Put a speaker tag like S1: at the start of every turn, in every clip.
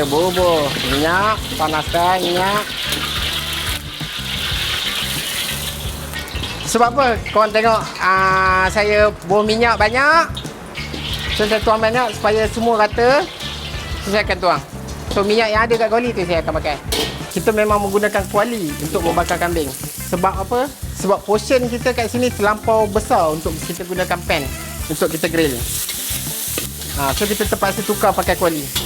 S1: kita bubur minyak, panaskan minyak. Sebab apa? Korang tengok uh, saya buang minyak banyak. So saya tuang banyak supaya semua rata. So saya akan tuang. So minyak yang ada kat kuali tu saya akan pakai. Kita memang menggunakan kuali untuk membakar kambing. Sebab apa? Sebab portion kita kat sini terlampau besar untuk kita gunakan pan untuk kita grill. Ha, so kita terpaksa tukar pakai kuali.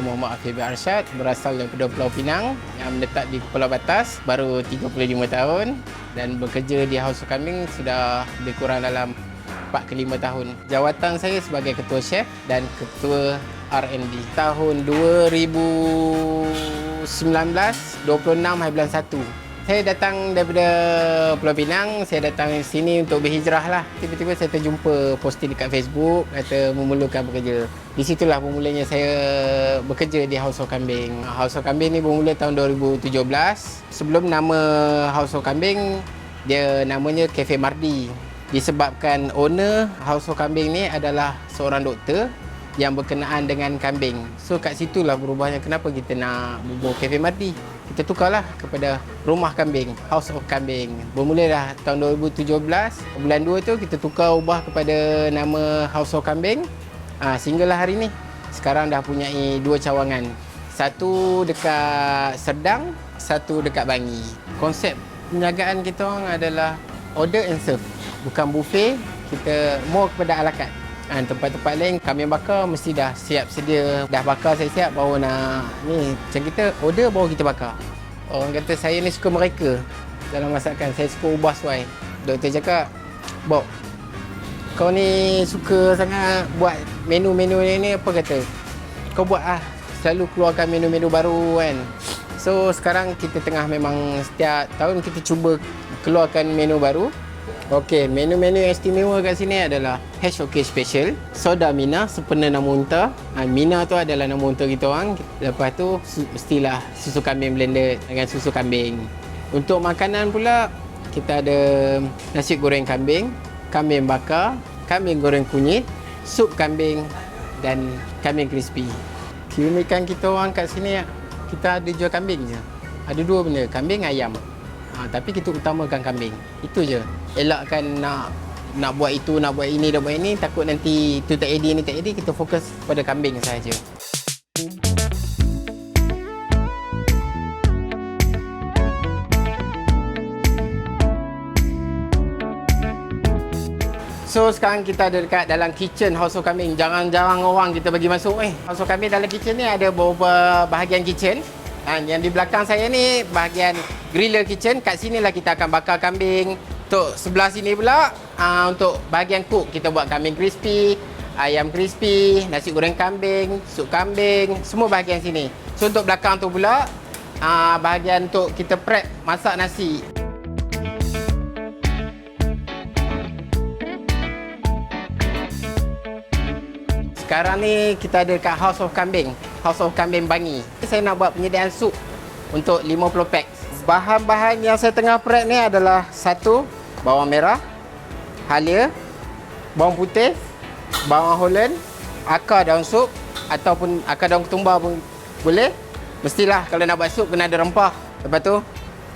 S1: Muhammad Afif Arsyad berasal daripada Pulau Pinang yang menetap di Pulau Batas baru 35 tahun dan bekerja di House of Kambing sudah lebih kurang dalam 4 ke 5 tahun. Jawatan saya sebagai ketua chef dan ketua R&D. Tahun 2019 26 hari bulan 1 saya datang daripada Pulau Pinang, saya datang sini untuk berhijrah lah. Tiba-tiba saya terjumpa posting dekat Facebook, kata memerlukan bekerja. Di situlah bermulanya saya bekerja di House of Kambing. House of Kambing ni bermula tahun 2017. Sebelum nama House of Kambing, dia namanya Cafe Mardi. Disebabkan owner House of Kambing ni adalah seorang doktor yang berkenaan dengan kambing. So kat situlah berubahnya kenapa kita nak bubuh Cafe Mardi. Kita tukarlah kepada Rumah Kambing, House of Kambing. Bermula dah tahun 2017, bulan 2 tu kita tukar ubah kepada nama House of Kambing. Ha, sehinggalah hari ni. Sekarang dah punyai dua cawangan. Satu dekat Serdang, satu dekat Bangi. Konsep penjagaan kita orang adalah order and serve. Bukan buffet, kita more kepada ala carte. Ha, tempat-tempat lain kami bakar mesti dah siap sedia. Dah bakar saya siap baru nak ni macam kita order baru kita bakar. Orang kata saya ni suka mereka. Dalam masakan saya suka ubah suai. Doktor cakap Bob kau ni suka sangat buat menu-menu ni, ni apa kata? Kau buat ah selalu keluarkan menu-menu baru kan. So sekarang kita tengah memang setiap tahun kita cuba keluarkan menu baru Okey, menu-menu istimewa kat sini adalah HOK Special, Soda Mina, sempena nama unta. Ha, Mina tu adalah nama unta kita orang. Lepas tu, su- mestilah susu kambing blended dengan susu kambing. Untuk makanan pula, kita ada nasi goreng kambing, kambing bakar, kambing goreng kunyit, sup kambing dan kambing crispy. Keunikan kita orang kat sini, kita ada jual kambing je. Ada dua benda, kambing, ayam. Ha, tapi kita utamakan kambing. Itu je. Elakkan nak nak buat itu, nak buat ini, nak buat ini. Takut nanti itu tak edit, ini tak edit. Kita fokus pada kambing saja. So sekarang kita ada dekat dalam kitchen House of Kambing. Jarang-jarang orang kita bagi masuk eh. House of Kambing dalam kitchen ni ada beberapa bahagian kitchen. Ha, yang di belakang saya ni bahagian griller kitchen. Kat sini lah kita akan bakar kambing. Untuk sebelah sini pula ha, untuk bahagian cook kita buat kambing crispy, ayam crispy, nasi goreng kambing, sup kambing, semua bahagian sini. So untuk belakang tu pula ha, bahagian untuk kita prep masak nasi. Sekarang ni kita ada dekat House of Kambing. House of Kambing Bangi. Saya nak buat penyediaan sup untuk 50 pack. Bahan-bahan yang saya tengah prep ni adalah satu bawang merah, halia, bawang putih, bawang holland, akar daun sup ataupun akar daun ketumbar pun boleh. Mestilah kalau nak buat sup kena ada rempah. Lepas tu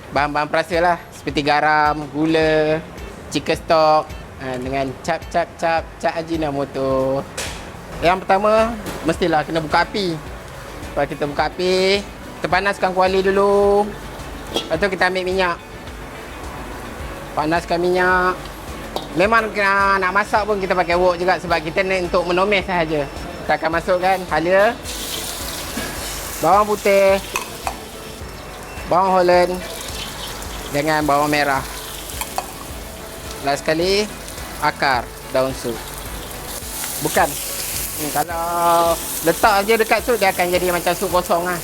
S1: bahan-bahan perasa lah seperti garam, gula, chicken stock ha, dengan cap cap cap cap ajinomoto. Yang pertama, mestilah kena buka api. Lepas kita buka api, kita panaskan kuali dulu. Lepas tu kita ambil minyak. Panaskan minyak. Memang kena, nak masak pun kita pakai wok juga sebab kita ni untuk menomes sahaja. Kita akan masukkan halia. Bawang putih. Bawang holland. Dengan bawang merah. Last sekali, akar daun sup. Bukan, Hmm, kalau letak je dekat sup dia akan jadi macam sup kosong lah.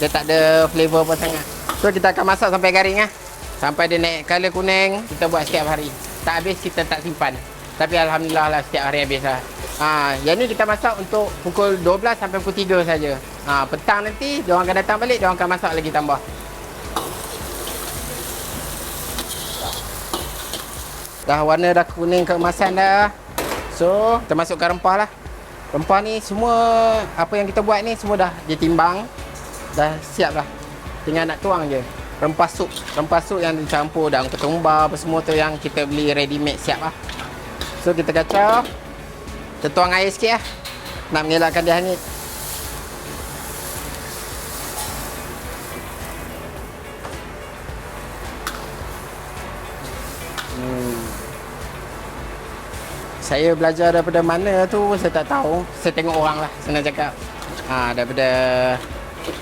S1: Dia tak ada flavor apa sangat. So kita akan masak sampai garing lah. Sampai dia naik color kuning, kita buat setiap hari. Tak habis kita tak simpan. Tapi alhamdulillah lah setiap hari habis lah. Ha, yang ni kita masak untuk pukul 12 sampai pukul 3 saja. Ha, petang nanti dia orang akan datang balik, dia orang akan masak lagi tambah. Dah warna dah kuning keemasan dah. So, kita masukkan rempah lah. Rempah ni semua apa yang kita buat ni semua dah ditimbang. Dah siap lah. Tinggal nak tuang je. Rempah sup. Rempah sup yang dicampur daun ketumbar apa semua tu yang kita beli ready made siap lah. So, kita kacau. Kita tuang air sikit lah. Nak mengelakkan dia hangit. Hmm. Saya belajar daripada mana tu saya tak tahu. Saya tengok orang lah senang cakap. Ha, daripada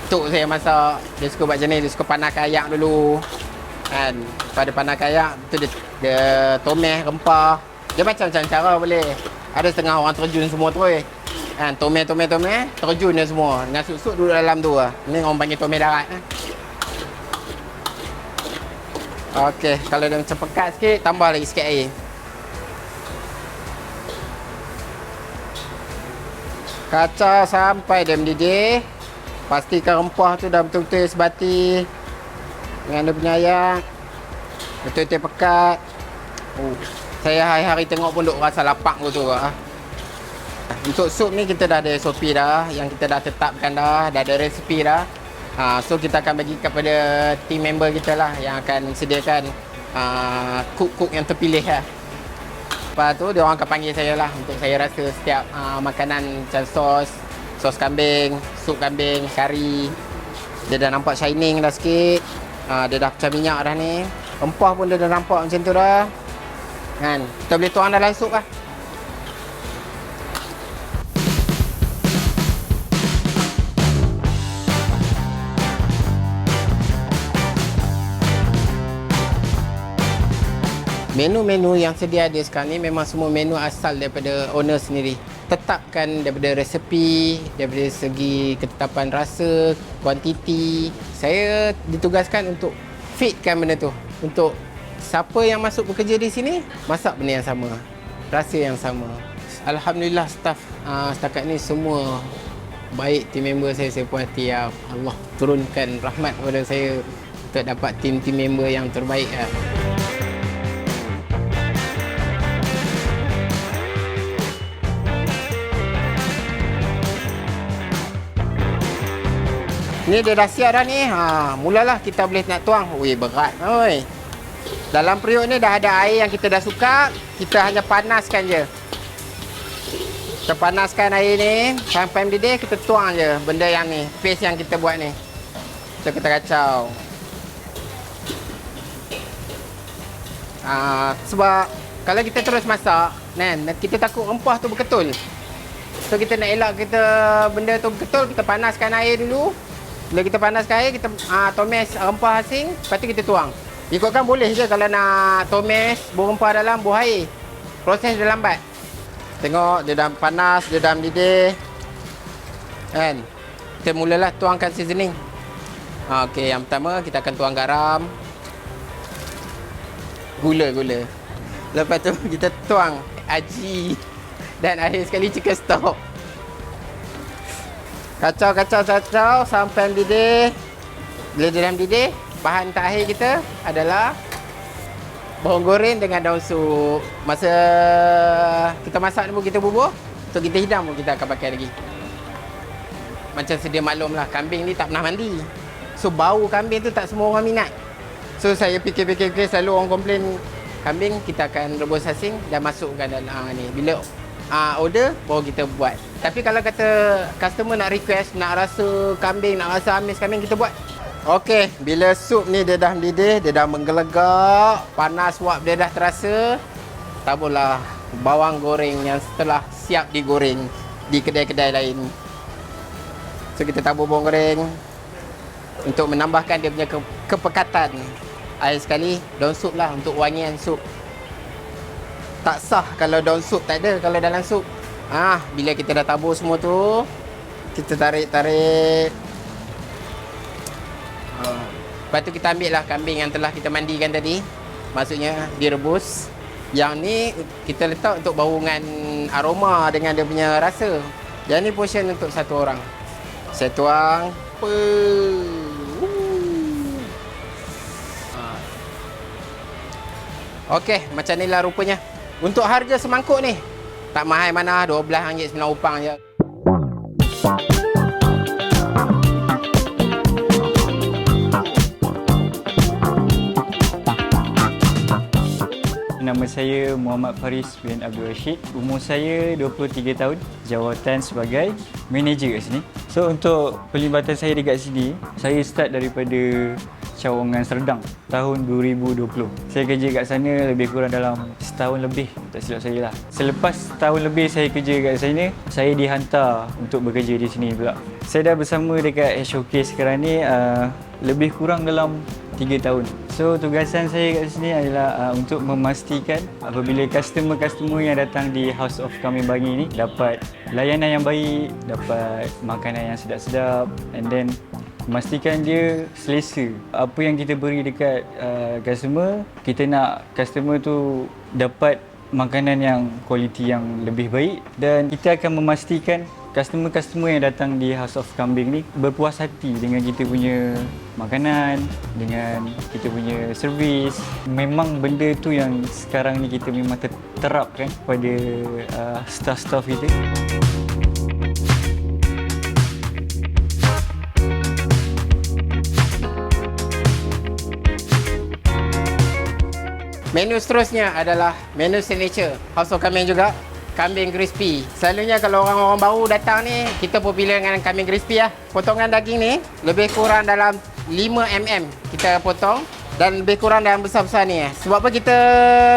S1: tok saya masak, dia suka buat macam ni, dia suka panas ayak dulu. Kan, pada panas ayak tu dia, dia tomeh, rempah. Dia macam-macam cara boleh. Ada setengah orang terjun semua tu eh. Kan, tomeh, tomeh, tomeh, terjun dia semua. Dengan suk-suk duduk dalam tu lah. Ni orang panggil tomeh darat eh. Okey, kalau dia macam pekat sikit, tambah lagi sikit air. Kacau sampai dia mendidih. Pastikan rempah tu dah betul-betul sebati. Dengan dia punya ayak. Betul-betul pekat. Oh, saya hari-hari tengok pun duk rasa lapang tu ah. Untuk sup ni kita dah ada SOP dah Yang kita dah tetapkan dah Dah ada resipi dah ha, So kita akan bagi kepada team member kita lah Yang akan sediakan uh, cook-cook yang terpilih lah Lepas tu dia orang akan panggil saya lah Untuk saya rasa setiap uh, makanan macam sos Sos kambing, sup kambing, kari. Dia dah nampak shining dah sikit. Uh, Dia dah pecah minyak dah ni. Rempah pun dia dah nampak macam tu dah. Kan, kita boleh tuang dalam sup lah. Menu-menu yang sedia ada sekarang ni memang semua menu asal daripada owner sendiri. Tetapkan daripada resepi, daripada segi ketetapan rasa, kuantiti. Saya ditugaskan untuk fitkan benda tu. Untuk siapa yang masuk bekerja di sini, masak benda yang sama. Rasa yang sama. Alhamdulillah staff uh, setakat ni semua baik team member saya saya puas hati ya Allah turunkan rahmat kepada saya untuk dapat team-team member yang terbaik ya. Ni dia dah siap dah ni. Ha, mulalah kita boleh nak tuang. Weh, berat. Oi. Dalam periuk ni dah ada air yang kita dah suka. Kita hanya panaskan je. Kita panaskan air ni. Sampai mendidih, kita tuang je benda yang ni. Paste yang kita buat ni. So, kita kacau. Ha, sebab kalau kita terus masak, kan, kita takut rempah tu berketul. So, kita nak elak kita benda tu berketul, kita panaskan air dulu. Bila kita panaskan air, kita uh, tomes rempah asing, lepas tu kita tuang. Ikutkan boleh je kalau nak tomes buah rempah dalam buah air. Proses dia lambat. Tengok dia dah panas, dia dah mendidih. Kan? Kita mulalah tuangkan seasoning. Ha, Okey, yang pertama kita akan tuang garam. Gula, gula. Lepas tu kita tuang aji dan akhir sekali chicken stock. Kacau, kacau, kacau sampai mendidih. Bila dia dah mendidih, bahan terakhir kita adalah bawang goreng dengan daun sup. Masa kita masak pun kita bubuh. Untuk kita hidang pun kita akan pakai lagi. Macam sedia maklum lah, kambing ni tak pernah mandi. So, bau kambing tu tak semua orang minat. So, saya fikir-fikir selalu orang komplain kambing, kita akan rebus asing dan masukkan dalam uh, ni. Bila uh, order, baru kita buat. Tapi kalau kata customer nak request, nak rasa kambing, nak rasa amis kambing, kita buat. Okey, bila sup ni dia dah mendidih, dia dah menggelegak, panas wap dia dah terasa, taburlah bawang goreng yang setelah siap digoreng di kedai-kedai lain. So kita tabur bawang goreng untuk menambahkan dia punya ke- kepekatan. Air sekali, daun sup lah untuk wangian sup. Tak sah kalau daun sup tak ada kalau dalam sup. Ah, bila kita dah tabur semua tu, kita tarik-tarik. Ah. Lepas tu kita ambil lah kambing yang telah kita mandikan tadi. Maksudnya direbus. Yang ni kita letak untuk baungan aroma dengan dia punya rasa. Yang ni portion untuk satu orang. Saya tuang. Ah. Okey, macam ni lah rupanya. Untuk harga semangkuk ni, tak mahal mana, RM12.9 upang je.
S2: Nama saya Muhammad Faris bin Abdul Rashid. Umur saya 23 tahun. Jawatan sebagai manager kat sini. So untuk pelibatan saya dekat sini, saya start daripada cawangan Serdang tahun 2020. Saya kerja kat sana lebih kurang dalam setahun lebih, tak silap saya lah. Selepas setahun lebih saya kerja kat sana, saya dihantar untuk bekerja di sini pula. Saya dah bersama dekat HOK sekarang ni uh, lebih kurang dalam 3 tahun. So tugasan saya kat sini adalah uh, untuk memastikan apabila customer-customer yang datang di House of Kami Bangi ni dapat layanan yang baik, dapat makanan yang sedap-sedap and then memastikan dia selesa. Apa yang kita beri dekat uh, customer, kita nak customer tu dapat makanan yang kualiti yang lebih baik dan kita akan memastikan customer-customer yang datang di House of Kambing ni berpuas hati dengan kita punya makanan, dengan kita punya servis. Memang benda tu yang sekarang ni kita memang terapkan pada uh, staff-staff kita.
S1: Menu seterusnya adalah menu signature House of Kambing juga kambing crispy. Selalunya kalau orang-orang baru datang ni, kita popular dengan kambing crispy lah. Potongan daging ni lebih kurang dalam 5 mm kita potong dan lebih kurang dalam besar-besar ni. Eh. Sebab apa kita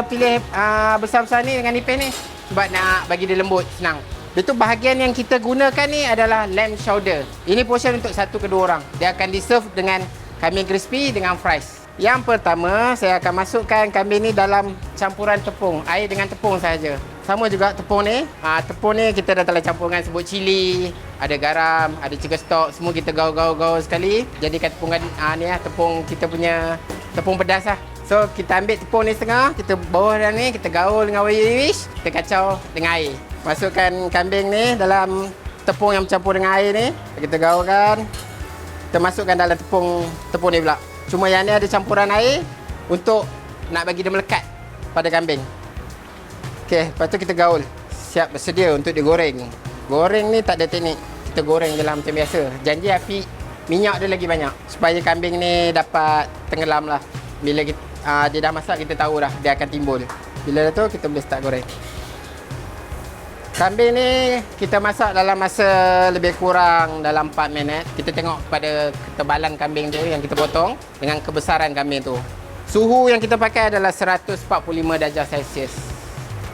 S1: pilih uh, besar-besar ni dengan nipis ni? Sebab nak bagi dia lembut, senang. Itu bahagian yang kita gunakan ni adalah lamb shoulder. Ini portion untuk satu ke dua orang. Dia akan diserve dengan kambing crispy dengan fries. Yang pertama, saya akan masukkan kambing ni dalam campuran tepung. Air dengan tepung saja. Sama juga tepung ni. Ha, tepung ni kita dah telah campur dengan sebut cili, ada garam, ada chicken stock. Semua kita gaul-gaul-gaul sekali. Jadikan tepung ha, ni lah, tepung kita punya tepung pedas lah. So, kita ambil tepung ni setengah, kita bawah dalam ni, kita gaul dengan wish, kita kacau dengan air. Masukkan kambing ni dalam tepung yang bercampur dengan air ni. Kita gaulkan. Kita masukkan dalam tepung tepung ni pula. Cuma yang ni ada campuran air untuk nak bagi dia melekat pada kambing. Okey, lepas tu kita gaul. Siap bersedia untuk digoreng. Goreng ni tak ada teknik. Kita goreng je lah macam biasa. Janji api minyak dia lagi banyak. Supaya kambing ni dapat tenggelam lah. Bila kita, uh, dia dah masak, kita tahu dah dia akan timbul. Bila dah tu, kita boleh start goreng. Kambing ni kita masak dalam masa lebih kurang dalam 4 minit. Kita tengok pada ketebalan kambing tu yang kita potong dengan kebesaran kambing tu. Suhu yang kita pakai adalah 145 darjah Celsius.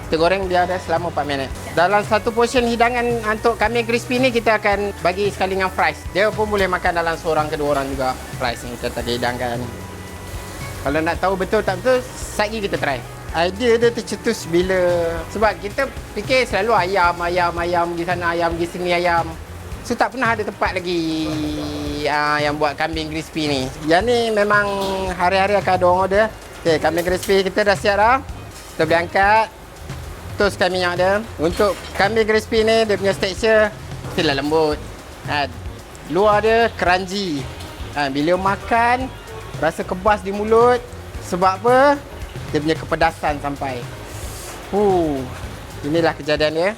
S1: Kita goreng dia ada selama 4 minit. Dalam satu portion hidangan untuk kambing crispy ni kita akan bagi sekali dengan fries. Dia pun boleh makan dalam seorang ke dua orang juga fries ni kita tadi hidangkan. Kalau nak tahu betul tak betul, lagi kita try idea dia tercetus bila sebab kita fikir selalu ayam ayam ayam pergi sana ayam pergi sini ayam. So tak pernah ada tempat lagi uh, yang buat kambing crispy ni. Yang ni memang hari-hari akan ada orang order. Okay, kambing crispy kita dah siap dah. Kita boleh angkat. Toskan minyak dia untuk kambing crispy ni dia punya tekstur mestilah lembut. Ha, luar dia crunchy. Ha, bila makan rasa kebas di mulut. Sebab apa dia punya kepedasan sampai. Uh, inilah kejadian dia.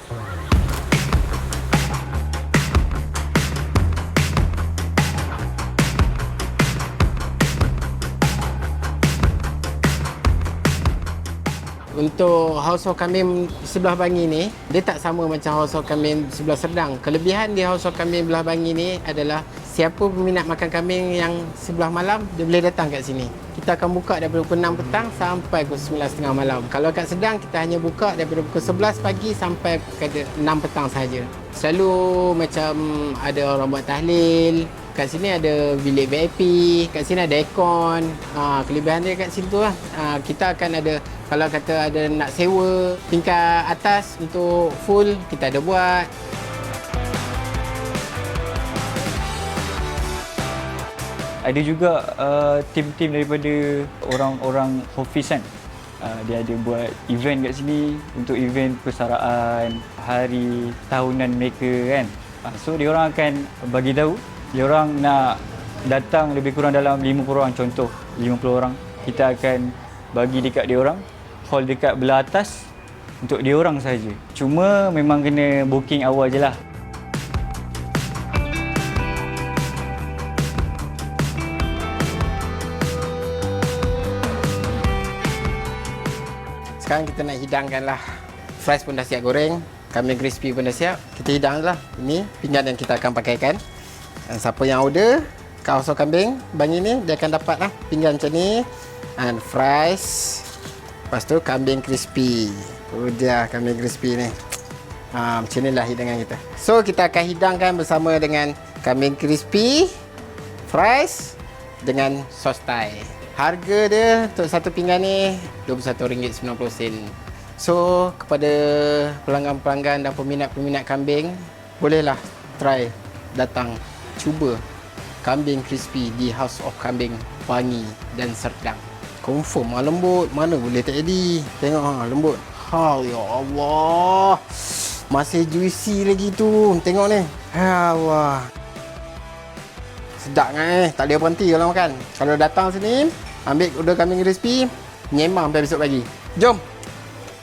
S1: Untuk House Kambing sebelah Bangi ni, dia tak sama macam House Kambing sebelah Serdang. Kelebihan di House Kambing sebelah Bangi ni adalah siapa peminat makan kambing yang sebelah malam, dia boleh datang kat sini. Kita akan buka daripada pukul 6 petang sampai pukul 9.30 malam. Kalau kat Sedang, kita hanya buka daripada pukul 11 pagi sampai pukul 6 petang sahaja. Selalu macam ada orang buat tahlil, kat sini ada bilik VIP, kat sini ada aircon. Ha, kelebihan dia kat situ lah. Ha, kita akan ada kalau kata ada nak sewa tingkat atas untuk full, kita ada buat.
S2: Ada juga uh, tim-tim daripada orang-orang office kan. Uh, dia ada buat event kat sini untuk event persaraan hari tahunan mereka kan. Uh, so dia orang akan bagi tahu dia orang nak datang lebih kurang dalam 50 orang contoh 50 orang kita akan bagi dekat dia orang hall dekat belah atas untuk dia orang saja. Cuma memang kena booking awal je lah.
S1: Sekarang kita nak hidangkan lah. Fries pun dah siap goreng. Kambing crispy pun dah siap. Kita hidang lah. Ini pinggan yang kita akan pakaikan. Dan siapa yang order kaos kambing bang ini dia akan dapat lah pinggan macam ni. And fries. Lepas tu kambing crispy. Oh dia kambing crispy ni. Ha, macam ni lah hidangan kita. So kita akan hidangkan bersama dengan kambing crispy, fries dengan sos Thai. Harga dia untuk satu pinggan ni RM21.90. So kepada pelanggan-pelanggan dan peminat-peminat kambing, bolehlah try datang cuba kambing crispy di House of Kambing Bangi dan Serdang. Confirm ah lembut, mana boleh tak jadi. Tengok ha lembut. Ha ya Allah. Masih juicy lagi tu. Tengok ni. Ha Allah. Sedap kan eh. Tak boleh berhenti kalau makan. Kalau datang sini, ambil order kambing crispy, nyemang sampai besok pagi. Jom.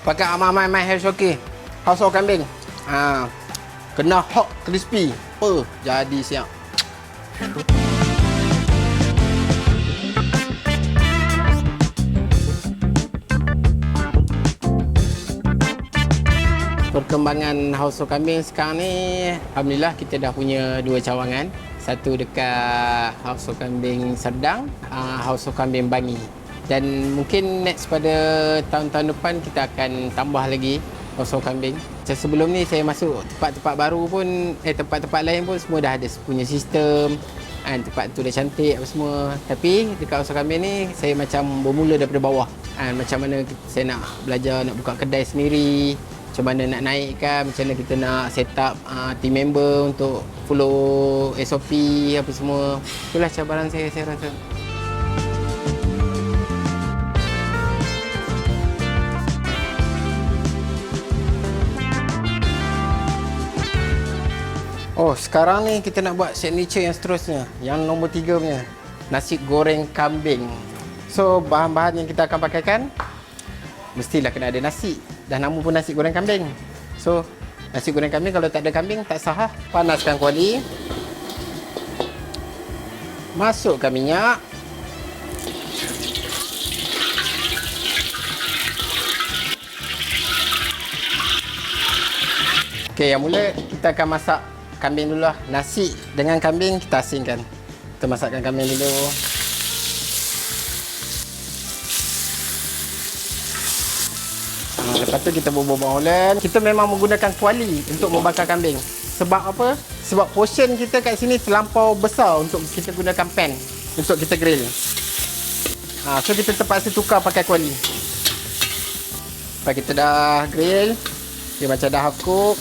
S1: Pakai Amai My Hair Showcase. House Kambing. Ha. Kena hot crispy. Apa? Jadi siap. Perkembangan House Kambing sekarang ni Alhamdulillah kita dah punya dua cawangan Satu dekat House of Kambing Serdang uh, House of Kambing Bangi. Dan mungkin next pada tahun-tahun depan kita akan tambah lagi House of Kambing. Macam sebelum ni saya masuk tempat-tempat baru pun Eh tempat-tempat lain pun semua dah ada punya sistem kan tempat tu dah cantik apa semua. Tapi dekat House of Kambing ni saya macam bermula daripada bawah. Kan macam mana saya nak belajar nak buka kedai sendiri macam mana nak naikkan, macam mana kita nak set up uh, team member untuk follow SOP apa semua. Itulah cabaran saya saya rasa. Oh, sekarang ni kita nak buat signature yang seterusnya. Yang nombor tiga punya. Nasi goreng kambing. So, bahan-bahan yang kita akan pakaikan mestilah kena ada nasi. Dah nama pun nasi goreng kambing. So, nasi goreng kambing kalau tak ada kambing tak sah. lah. Panaskan kuali. Masukkan minyak. Okey, yang mula kita akan masak kambing dulu lah. Nasi dengan kambing kita asingkan. Kita masakkan kambing dulu. Lepas tu kita bubur bawang. Kita memang menggunakan kuali untuk membakar kambing. Sebab apa? Sebab portion kita kat sini terlampau besar untuk kita gunakan pan untuk kita grill. Ha, so kita terpaksa tukar pakai kuali. Lepas kita dah grill, dia macam dah half cook.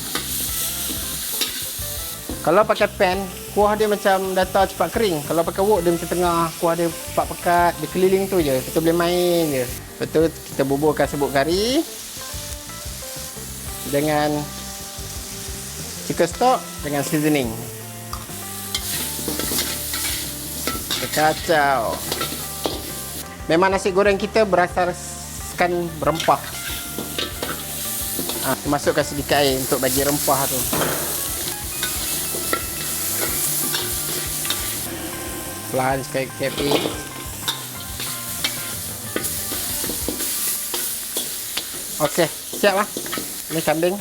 S1: Kalau pakai pan, kuah dia macam data cepat kering. Kalau pakai wok dia macam tengah, kuah dia cepat pekat, dia keliling tu je. Kita boleh main je. Betul kita buburkan sebut kari dengan chicken stock dengan seasoning. Kacau. Memang nasi goreng kita berasaskan rempah. Ha, masukkan sedikit air untuk bagi rempah tu. Perlahan sikit api. Okey, siap lah. Ini kambing.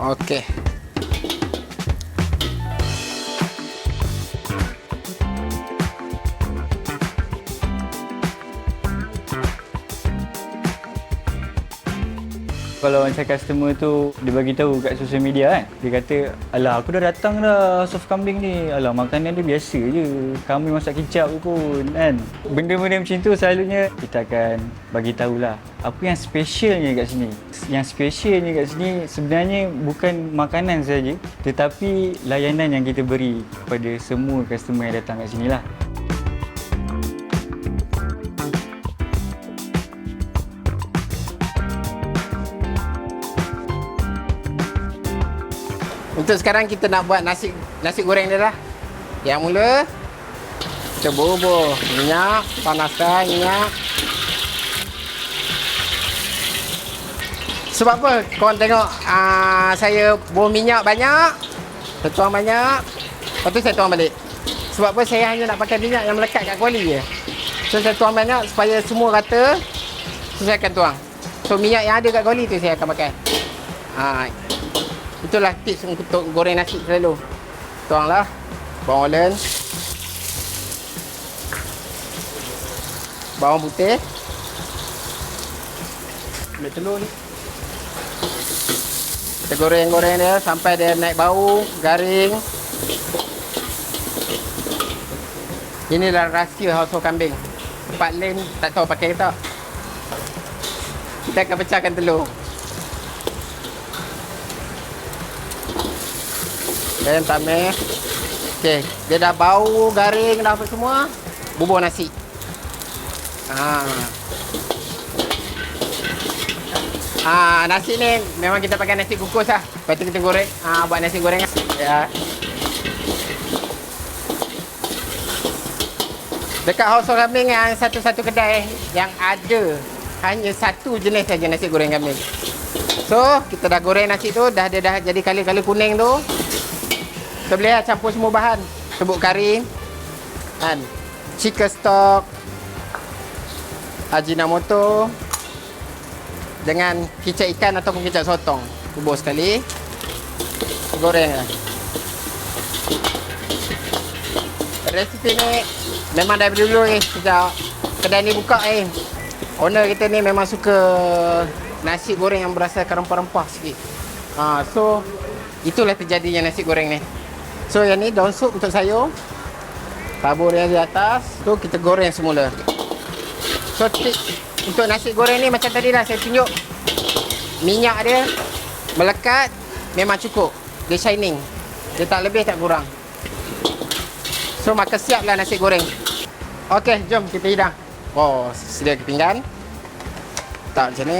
S1: Okey.
S2: Kalau macam customer tu dia bagi tahu kat social media kan. Dia kata, "Alah, aku dah datang dah sop kambing ni. Alah, makanan dia biasa je. Kami masak kicap pun." Kan. Benda-benda macam tu selalunya kita akan bagi tahulah apa yang specialnya kat sini. Yang specialnya kat sini sebenarnya bukan makanan saja, tetapi layanan yang kita beri kepada semua customer yang datang kat sini lah.
S1: Untuk sekarang kita nak buat nasi nasi goreng dia dah. Yang mula kita bubur minyak, panaskan minyak. Sebab apa? Korang tengok aa, saya bubuh minyak banyak, tuang banyak, lepas tu saya tuang balik. Sebab apa? Saya hanya nak pakai minyak yang melekat kat kuali je. So saya tuang banyak supaya semua rata, so saya akan tuang. So minyak yang ada kat kuali tu saya akan pakai. Ha, Itulah tips untuk goreng nasi selalu. Tuanglah bawang olen. Bawang putih. Ambil telur ni. Kita goreng-goreng dia sampai dia naik bau, garing. Inilah rahsia hausa kambing. Tempat lain tak tahu pakai ke tak. Kita akan pecahkan telur. Dan tameh. Okey, dia dah bau, garing dah apa semua. Bubur nasi. Ha. Ah, nasi ni memang kita pakai nasi kukus lah. Lepas tu kita goreng. Ah, buat nasi goreng. Ya. Dekat House of Kambing yang satu-satu kedai yang ada hanya satu jenis saja nasi goreng kambing. So, kita dah goreng nasi tu, dah dia dah jadi kali-kali kuning tu. Kita boleh lah campur semua bahan. Sebut kari, kan, chicken stock, ajinomoto, dengan kicap ikan ataupun kicap sotong. Bubur sekali. Goreng lah. Resipi ni memang dari dulu ni. Sejak kedai ni buka eh. Owner kita ni memang suka nasi goreng yang berasaskan rempah-rempah sikit. Ha, so, itulah terjadinya nasi goreng ni. So, yang ni daun sup untuk sayur. Tabur yang di atas. Tu kita goreng semula. So, untuk nasi goreng ni macam tadi lah saya tunjuk. Minyak dia melekat memang cukup. Dia shining. Dia tak lebih tak kurang. So maka siaplah nasi goreng. Okey, jom kita hidang. Oh, sedia ke pinggan. Tak macam ni.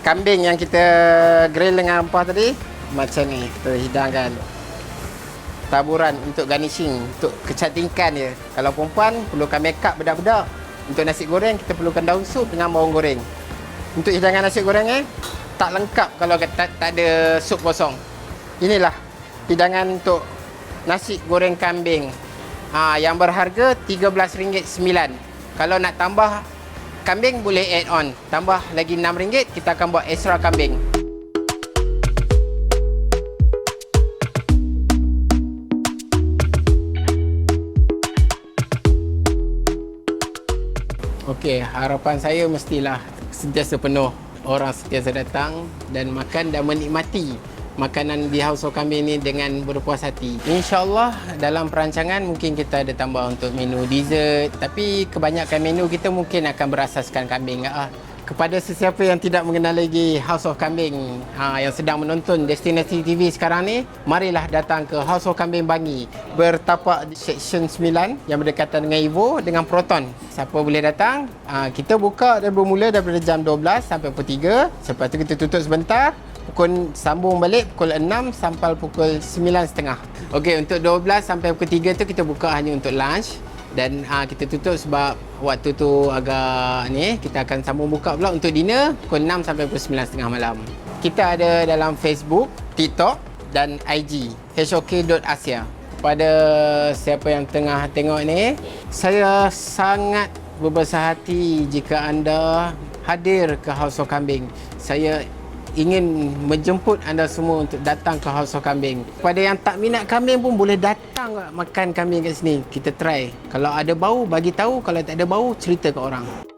S1: Kambing yang kita grill dengan rempah tadi macam ni. Kita hidangkan. Taburan untuk garnishing, untuk kecantikan dia. Kalau perempuan perlukan makeup bedak-bedak. Untuk nasi goreng kita perlukan daun sup dengan bawang goreng. Untuk hidangan nasi goreng eh tak lengkap kalau tak, tak ada sup kosong. Inilah hidangan untuk nasi goreng kambing. Ha, yang berharga RM13.9. Kalau nak tambah kambing boleh add on. Tambah lagi RM6 kita akan buat extra kambing. Okey, harapan saya mestilah sentiasa penuh orang sentiasa datang dan makan dan menikmati makanan di House of Kambing ni dengan berpuas hati. InsyaAllah dalam perancangan mungkin kita ada tambah untuk menu dessert tapi kebanyakan menu kita mungkin akan berasaskan kambing ah. Kepada sesiapa yang tidak mengenal lagi House of Kambing ha, yang sedang menonton Destinasi TV sekarang ni, marilah datang ke House of Kambing Bangi bertapak di Section 9 yang berdekatan dengan Evo dengan Proton. Siapa boleh datang? Ha, kita buka dan bermula daripada jam 12 sampai pukul 3. Lepas tu kita tutup sebentar. Pukul sambung balik pukul 6 sampai pukul 9.30. Okey, untuk 12 sampai pukul 3 tu kita buka hanya untuk lunch dan uh, kita tutup sebab waktu tu agak ni kita akan sambung buka pula untuk dinner pukul 6 sampai pukul 9.30 malam. Kita ada dalam Facebook, TikTok dan IG hok.asia. Kepada siapa yang tengah tengok ni, saya sangat berbesar hati jika anda hadir ke House of Kambing. Saya ingin menjemput anda semua untuk datang ke House of Kambing. Kepada yang tak minat kambing pun boleh datang makan kambing kat sini. Kita try. Kalau ada bau bagi tahu, kalau tak ada bau cerita ke orang.